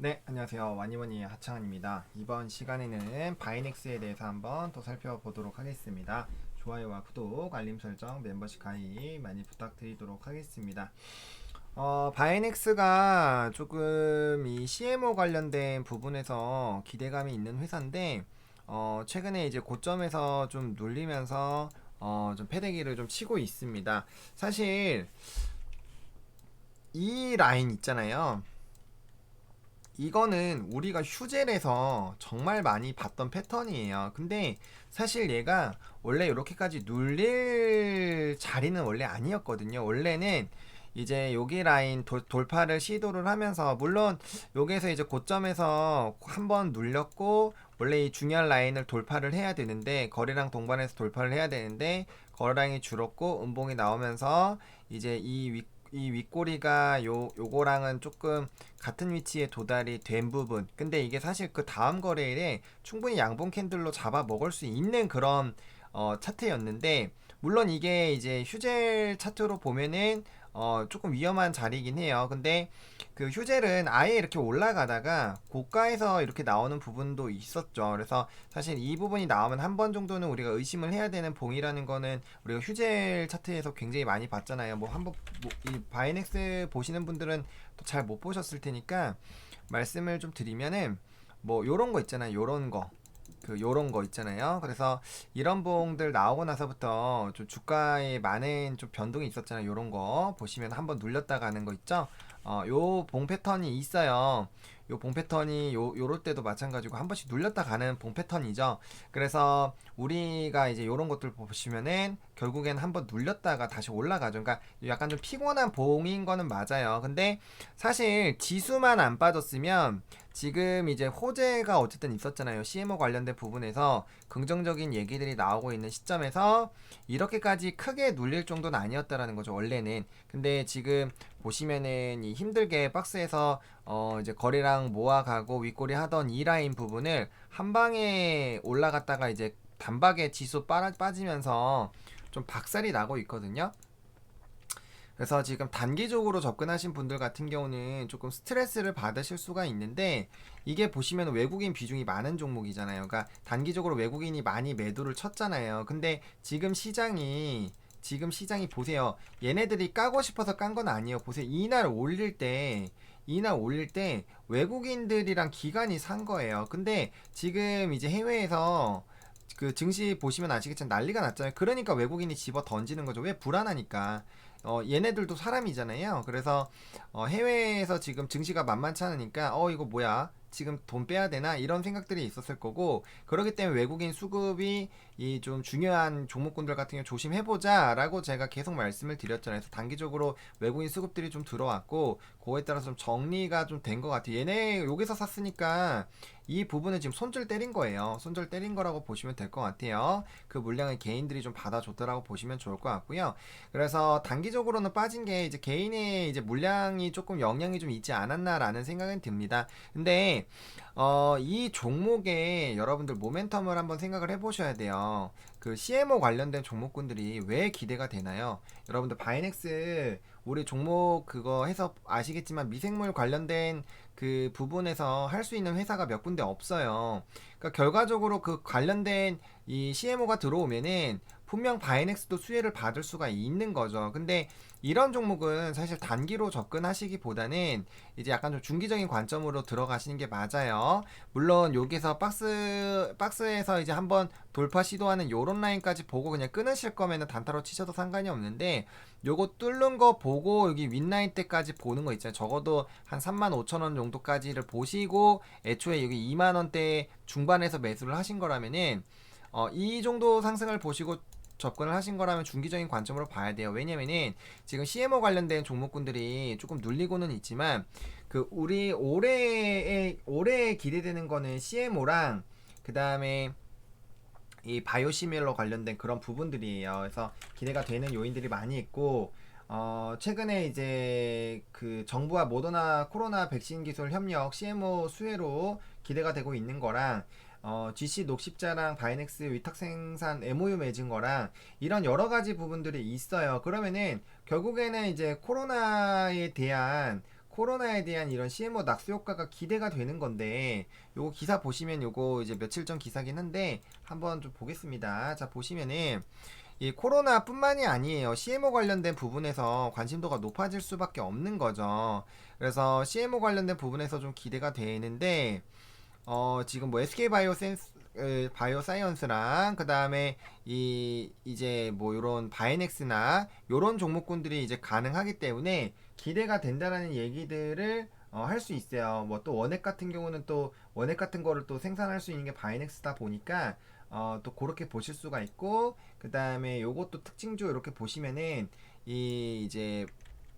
네, 안녕하세요. 와니머니 하창환입니다. 이번 시간에는 바이넥스에 대해서 한번 더 살펴보도록 하겠습니다. 좋아요와 구독, 알림 설정, 멤버십 가입 많이 부탁드리도록 하겠습니다. 어, 바이넥스가 조금 이 CMO 관련된 부분에서 기대감이 있는 회사인데, 어, 최근에 이제 고점에서 좀 눌리면서, 어, 좀 패대기를 좀 치고 있습니다. 사실, 이 라인 있잖아요. 이거는 우리가 휴젤에서 정말 많이 봤던 패턴이에요. 근데 사실 얘가 원래 이렇게까지 눌릴 자리는 원래 아니었거든요. 원래는 이제 여기 라인 도- 돌파를 시도를 하면서 물론 여기에서 이제 고점에서 한번 눌렸고 원래 이 중요한 라인을 돌파를 해야 되는데 거래량 동반해서 돌파를 해야 되는데 거래량이 줄었고 음봉이 나오면서 이제 이 윗, 이 윗꼬리가 요 요거랑은 조금 같은 위치에 도달이 된 부분. 근데 이게 사실 그 다음 거래일에 충분히 양봉 캔들로 잡아 먹을 수 있는 그런 어, 차트였는데 물론 이게 이제 휴젤 차트로 보면은 어, 조금 위험한 자리이긴 해요. 근데 그 휴젤은 아예 이렇게 올라가다가 고가에서 이렇게 나오는 부분도 있었죠. 그래서 사실 이 부분이 나오면 한 번 정도는 우리가 의심을 해야 되는 봉이라는 거는 우리가 휴젤 차트에서 굉장히 많이 봤잖아요. 뭐 한번 뭐, 이 바이넥스 보시는 분들은 또 잘 못 보셨을 테니까 말씀을 좀 드리면은 뭐 요런 거 있잖아요. 요런 거. 그 요런 거 있잖아요. 그래서 이런 봉들 나오고 나서부터 좀 주가에 많은 좀 변동이 있었잖아요. 요런 거 보시면 한번 눌렸다 가는 거 있죠. 어, 요 봉 패턴이 있어요. 요 봉 패턴이 요 요럴 때도 마찬가지고 한 번씩 눌렸다 가는 봉 패턴이죠. 그래서 우리가 이제 요런 것들 보시면은 결국엔 한번 눌렸다가 다시 올라가죠. 그러니까 약간 좀 피곤한 봉인 거는 맞아요. 근데 사실 지수만 안 빠졌으면 지금 이제 호재가 어쨌든 있었잖아요. CMO 관련된 부분에서 긍정적인 얘기들이 나오고 있는 시점에서 이렇게까지 크게 눌릴 정도는 아니었다라는 거죠. 원래는. 근데 지금 보시면은 이 힘들게 박스에서 어 이제 거래량 모아가고 윗꼬리 하던 이 라인 부분을 한 방에 올라갔다가 이제 단박에 지수 빠지면서 좀 박살이 나고 있거든요. 그래서 지금 단기적으로 접근하신 분들 같은 경우는 조금 스트레스를 받으실 수가 있는데 이게 보시면 외국인 비중이 많은 종목이잖아요. 그러니까 단기적으로 외국인이 많이 매도를 쳤잖아요. 근데 지금 시장이 지금 시장이 보세요. 얘네들이 까고 싶어서 깐 건 아니에요. 보세요. 이날 올릴 때 이날 올릴 때 외국인들이랑 기관이 산 거예요. 근데 지금 이제 해외에서 그 증시 보시면 아시겠지만 난리가 났잖아요. 그러니까 외국인이 집어 던지는 거죠. 왜 불안하니까. 어, 얘네들도 사람이잖아요. 그래서 어, 해외에서 지금 증시가 만만치 않으니까 어 이거 뭐야? 지금 돈 빼야 되나 이런 생각들이 있었을 거고 그렇기 때문에 외국인 수급이 이 좀 중요한 종목군들 같은 경우 조심해보자라고 제가 계속 말씀을 드렸잖아요. 그래서 단기적으로 외국인 수급들이 좀 들어왔고 그거에 따라서 좀 정리가 좀 된 것 같아요. 얘네 여기서 샀으니까 이 부분은 지금 손절 때린 거예요. 손절 때린 거라고 보시면 될 것 같아요. 그 물량을 개인들이 좀 받아줬더라고 보시면 좋을 것 같고요. 그래서 단기적으로는 빠진 게 이제 개인의 이제 물량이 조금 영향이 좀 있지 않았나라는 생각은 듭니다. 근데 어, 이 종목에 여러분들 모멘텀을 한번 생각을 해보셔야 돼요. 그 CMO 관련된 종목군들이 왜 기대가 되나요? 여러분들 바이넥스 우리 종목 그거 해서 아시겠지만 미생물 관련된 그 부분에서 할 수 있는 회사가 몇 군데 없어요. 그러니까 결과적으로 그 관련된 이 CMO가 들어오면은 분명 바이넥스도 수혜를 받을 수가 있는 거죠. 근데 이런 종목은 사실 단기로 접근하시기보다는 이제 약간 좀 중기적인 관점으로 들어가시는 게 맞아요. 물론 여기서 박스 박스에서 이제 한번 돌파 시도하는 요런 라인까지 보고 그냥 끊으실 거면은 단타로 치셔도 상관이 없는데 요거 뚫는 거 보고 여기 윗라인 때까지 보는 거 있잖아요. 적어도 한 3만 5천 원 정도까지를 보시고 애초에 여기 2만 원대 중반에서 매수를 하신 거라면은 어, 이 정도 상승을 보시고 접근을 하신 거라면 중기적인 관점으로 봐야 돼요. 왜냐면은 지금 CMO 관련된 종목군들이 조금 눌리고는 있지만 그 우리 올해에 올해에 기대되는 거는 CMO랑 그 다음에 이 바이오시밀러 관련된 그런 부분들이에요. 그래서 기대가 되는 요인들이 많이 있고 어 최근에 이제 그 정부와 모더나 코로나 백신 기술 협력 CMO 수혜로 기대가 되고 있는 거랑 어, GC 녹십자랑 바이넥스 위탁 생산 MOU 맺은 거랑 이런 여러 가지 부분들이 있어요. 그러면은 결국에는 이제 코로나에 대한 코로나에 대한 이런 CMO 낙수 효과가 기대가 되는 건데 요거 기사 보시면 요거 이제 며칠 전 기사긴 한데 한번 좀 보겠습니다. 자 보시면은 이 코로나뿐만이 아니에요. CMO 관련된 부분에서 관심도가 높아질 수밖에 없는 거죠. 그래서 CMO 관련된 부분에서 좀 기대가 되는데 어 지금 뭐 SK 바이오 센스 에, 바이오 사이언스랑 그 다음에 이 이제 뭐 요런 바이넥스나 요런 종목군들이 이제 가능하기 때문에 기대가 된다라는 얘기들을 어, 할 수 있어요. 뭐 또 원액 같은 경우는 또 원액 같은 거를 또 생산할 수 있는 게 바이넥스다 보니까 어, 또 그렇게 보실 수가 있고 그 다음에 요것도 특징주 이렇게 보시면은 이 이제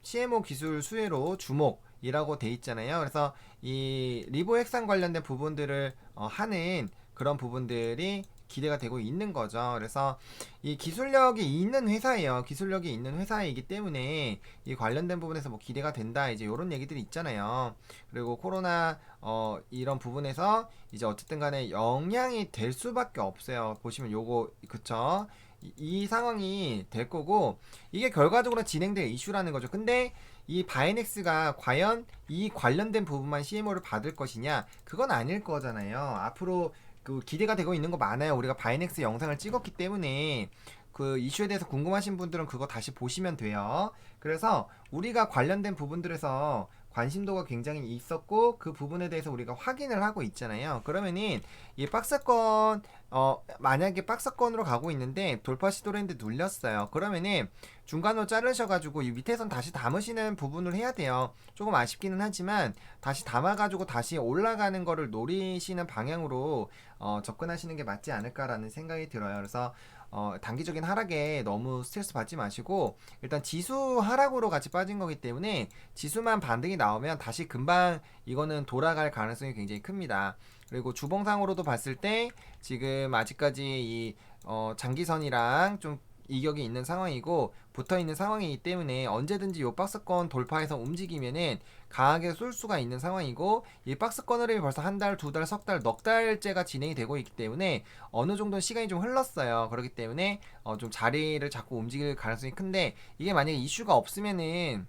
CMO 기술 수혜로 주목 이라고 돼 있잖아요. 그래서 이 리보 핵산 관련된 부분들을 어, 하는 그런 부분들이 기대가 되고 있는 거죠. 그래서 이 기술력이 있는 회사예요. 기술력이 있는 회사이기 때문에 이 관련된 부분에서 뭐 기대가 된다 이제 이런 얘기들이 있잖아요. 그리고 코로나 어 이런 부분에서 이제 어쨌든 간에 영향이 될 수밖에 없어요. 보시면 요거 그쵸? 이, 이 상황이 될 거고 이게 결과적으로 진행될 이슈라는 거죠. 근데 이 바이넥스가 과연 이 관련된 부분만 CMO를 받을 것이냐? 그건 아닐 거잖아요. 앞으로 그 기대가 되고 있는 거 많아요. 우리가 바이넥스 영상을 찍었기 때문에 그 이슈에 대해서 궁금하신 분들은 그거 다시 보시면 돼요. 그래서 우리가 관련된 부분들에서 관심도가 굉장히 있었고 그 부분에 대해서 우리가 확인을 하고 있잖아요. 그러면은 이 박스권 어 만약에 박스권으로 가고 있는데 돌파 했는데 눌렸어요. 그러면은 중간으로 자르셔가지고 이 밑에선 다시 담으시는 부분을 해야 돼요. 조금 아쉽기는 하지만 다시 담아가지고 다시 올라가는 거를 노리시는 방향으로 어, 접근하시는 게 맞지 않을까라는 생각이 들어요. 그래서 어, 단기적인 하락에 너무 스트레스 받지 마시고 일단 지수 하락으로 같이 빠진 거기 때문에 지수만 반등이 나오면 다시 금방 이거는 돌아갈 가능성이 굉장히 큽니다. 그리고 주봉상으로도 봤을 때 지금 아직까지 이 어, 장기선이랑 좀 이격이 있는 상황이고 붙어 있는 상황이기 때문에 언제든지 요 박스권 돌파해서 움직이면은 강하게 쏠 수가 있는 상황이고 이 박스권 흐름이 벌써 한 달, 두 달, 석 달, 넉 달째가 진행이 되고 있기 때문에 어느 정도 시간이 좀 흘렀어요. 그렇기 때문에 어, 좀 자리를 잡고 움직일 가능성이 큰데 이게 만약에 이슈가 없으면은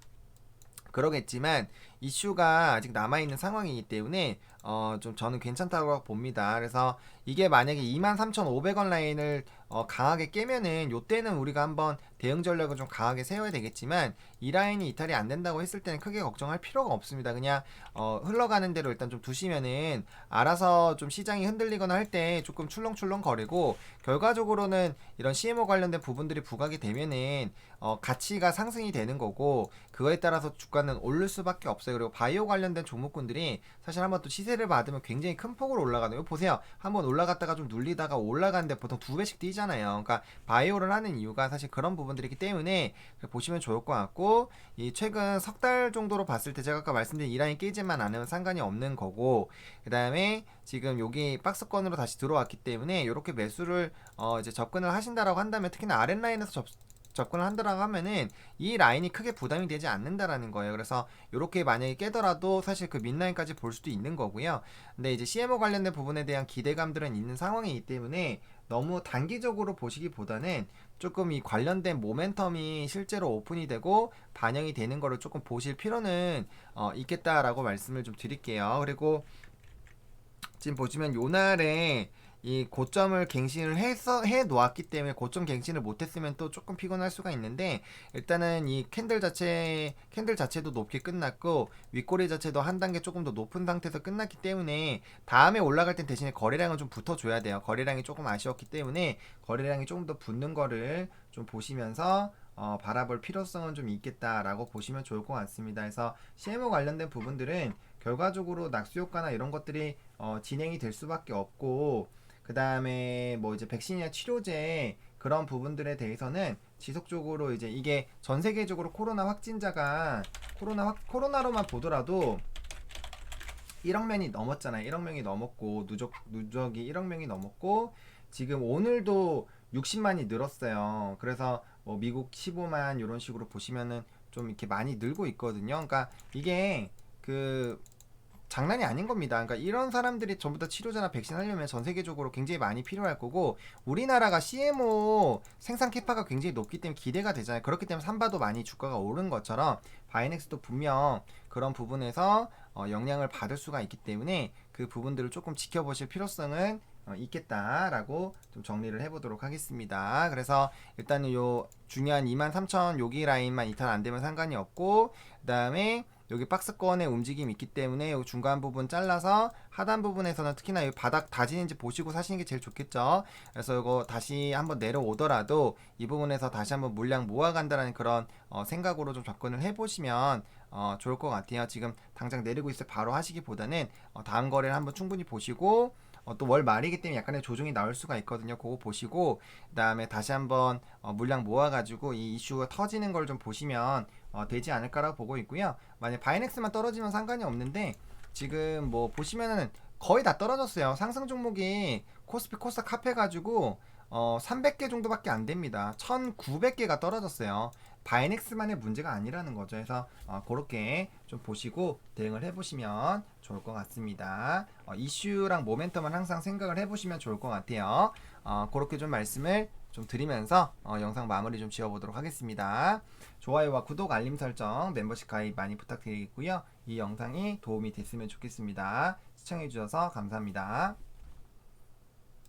그러겠지만 이슈가 아직 남아있는 상황이기 때문에 어, 좀 저는 괜찮다고 봅니다. 그래서 이게 만약에 23,500원 라인을 어, 강하게 깨면은 요때는 우리가 한번 대응 전략을 좀 강하게 세워야 되겠지만 이 라인이 이탈이 안 된다고 했을 때는 크게 걱정할 필요가 없습니다. 그냥 어, 흘러가는 대로 일단 좀 두시면은 알아서 좀 시장이 흔들리거나 할 때 조금 출렁출렁 거리고 결과적으로는 이런 CMO 관련된 부분들이 부각이 되면은 어, 가치가 상승이 되는 거고 그거에 따라서 주가는 오를 수밖에 없어요. 그리고 바이오 관련된 종목군들이 사실 한번 또 시세를 받으면 굉장히 큰 폭으로 올라가는 거 보세요. 한번 올라갔다가 좀 눌리다가 올라가는데 보통 두 배씩 뛰잖아요. 그러니까 바이오를 하는 이유가 사실 그런 부분들이기 때문에 보시면 좋을 것 같고 이 최근 석 달 정도로 봤을 때 제가 아까 말씀드린 이 라인 깨지만 않으면 상관이 없는 거고 그 다음에 지금 여기 박스권으로 다시 들어왔기 때문에 이렇게 매수를 어 이제 접근을 하신다라고 한다면 특히나 아랫 라인에서 접 접근을 한다라고 하면은 이 라인이 크게 부담이 되지 않는다라는 거예요. 그래서 이렇게 만약에 깨더라도 사실 그 밑라인까지 볼 수도 있는 거고요. 근데 이제 CMO 관련된 부분에 대한 기대감들은 있는 상황이기 때문에 너무 단기적으로 보시기보다는 조금 이 관련된 모멘텀이 실제로 오픈이 되고 반영이 되는 거를 조금 보실 필요는 어, 있겠다라고 말씀을 좀 드릴게요. 그리고 지금 보시면 요 날에 이 고점을 갱신을 해서 해 놓았기 때문에 고점 갱신을 못했으면 또 조금 피곤할 수가 있는데 일단은 이 캔들 자체 캔들 자체도 높게 끝났고 윗꼬리 자체도 한 단계 조금 더 높은 상태에서 끝났기 때문에 다음에 올라갈 땐 대신에 거래량을 좀 붙어줘야 돼요. 거래량이 조금 아쉬웠기 때문에 거래량이 조금 더 붙는 거를 좀 보시면서 어, 바라볼 필요성은 좀 있겠다라고 보시면 좋을 것 같습니다. 그래서 CMO 관련된 부분들은 결과적으로 낙수 효과나 이런 것들이 어, 진행이 될 수밖에 없고 그 다음에 뭐 이제 백신이나 치료제 그런 부분들에 대해서는 지속적으로 이제 이게 전 세계적으로 코로나 확진자가 코로나 확, 코로나로만 보더라도 1억 명이 넘었잖아요. 1억 명이 넘었고 누적 누적이 1억 명이 넘었고 지금 오늘도 60만이 늘었어요. 그래서 뭐 미국 15만 이런 식으로 보시면은 좀 이렇게 많이 늘고 있거든요. 그러니까 이게 그 장난이 아닌 겁니다. 그러니까 이런 사람들이 전부 다 치료제나 백신 하려면 전 세계적으로 굉장히 많이 필요할 거고 우리나라가 CMO 생산 캐파가 굉장히 높기 때문에 기대가 되잖아요. 그렇기 때문에 삼바도 많이 주가가 오른 것처럼 바이넥스도 분명 그런 부분에서 어, 영향을 받을 수가 있기 때문에 그 부분들을 조금 지켜보실 필요성은 어, 있겠다라고 좀 정리를 해보도록 하겠습니다. 그래서 일단은 요 중요한 23,000 여기 라인만 이탈 안 되면 상관이 없고 그 다음에 여기 박스권의 움직임이 있기 때문에 요 중간 부분 잘라서 하단 부분에서는 특히나 이 바닥 다지는지 보시고 사시는 게 제일 좋겠죠. 그래서 이거 다시 한번 내려오더라도 이 부분에서 다시 한번 물량 모아간다라는 그런 어, 생각으로 좀 접근을 해보시면 어, 좋을 것 같아요. 지금 당장 내리고 있을 때 바로 하시기보다는 어, 다음 거래를 한번 충분히 보시고 어, 또 월 말이기 때문에 약간의 조정이 나올 수가 있거든요. 그거 보시고 그다음에 다시 한번 어, 물량 모아가지고 이 이슈가 터지는 걸 좀 보시면 어, 되지 않을까라고 보고 있고요. 만약 바이넥스만 떨어지면 상관이 없는데 지금 뭐 보시면은 거의 다 떨어졌어요. 상승 종목이 코스피 코스닥 합해 가지고 어 300개 정도밖에 안 됩니다. 1,900개가 떨어졌어요. 바이넥스만의 문제가 아니라는 거죠. 그래서 어, 그렇게 좀 보시고 대응을 해보시면 좋을 것 같습니다. 어, 이슈랑 모멘텀은 항상 생각을 해보시면 좋을 것 같아요. 어, 그렇게 좀 말씀을 좀 드리면서 어, 영상 마무리 좀 지어보도록 하겠습니다. 좋아요와 구독, 알림 설정, 멤버십 가입 많이 부탁드리겠고요. 이 영상이 도움이 됐으면 좋겠습니다. 시청해주셔서 감사합니다.